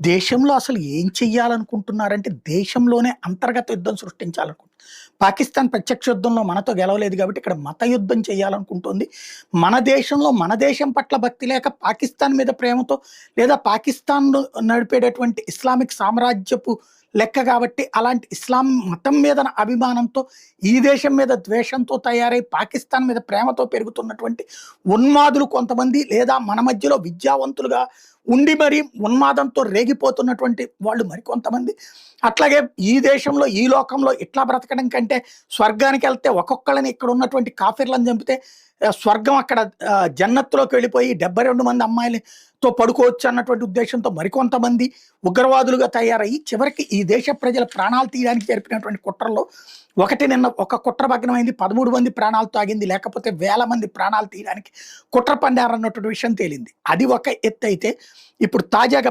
దేశంలో అసలు ఏం చెయ్యాలనుకుంటున్నారంటే దేశంలోనే అంతర్గత యుద్ధం సృష్టించాలనుకుంటున్నారు పాకిస్తాన్ ప్రత్యక్ష యుద్ధంలో మనతో గెలవలేదు కాబట్టి ఇక్కడ మత యుద్ధం చేయాలనుకుంటుంది మన దేశంలో మన దేశం పట్ల భక్తి లేక పాకిస్తాన్ మీద ప్రేమతో లేదా పాకిస్తాన్ నడిపేటటువంటి ఇస్లామిక్ సామ్రాజ్యపు లెక్క కాబట్టి అలాంటి ఇస్లాం మతం మీద అభిమానంతో ఈ దేశం మీద ద్వేషంతో తయారై పాకిస్తాన్ మీద ప్రేమతో పెరుగుతున్నటువంటి ఉన్మాదులు కొంతమంది లేదా మన మధ్యలో విద్యావంతులుగా ఉండి మరి ఉన్మాదంతో రేగిపోతున్నటువంటి వాళ్ళు మరికొంతమంది అట్లాగే ఈ దేశంలో ఈ లోకంలో ఇట్లా బ్రతకడం కంటే స్వర్గానికి వెళ్తే ఒక్కొక్కళ్ళని ఇక్కడ ఉన్నటువంటి కాఫీర్లను చంపితే స్వర్గం అక్కడ జన్నత్తులోకి వెళ్ళిపోయి డెబ్బై రెండు మంది అమ్మాయిలతో పడుకోవచ్చు అన్నటువంటి ఉద్దేశంతో మరికొంతమంది ఉగ్రవాదులుగా తయారయ్యి చివరికి ఈ దేశ ప్రజల ప్రాణాలు తీయడానికి జరిపినటువంటి కుట్రలో ఒకటి నిన్న ఒక కుట్ర భగ్నమైంది పదమూడు మంది ప్రాణాలు తాగింది లేకపోతే వేల మంది ప్రాణాలు తీయడానికి కుట్ర పన్నారన్నటువంటి విషయం తేలింది. అది ఒక ఎత్తు అయితే ఇప్పుడు తాజాగా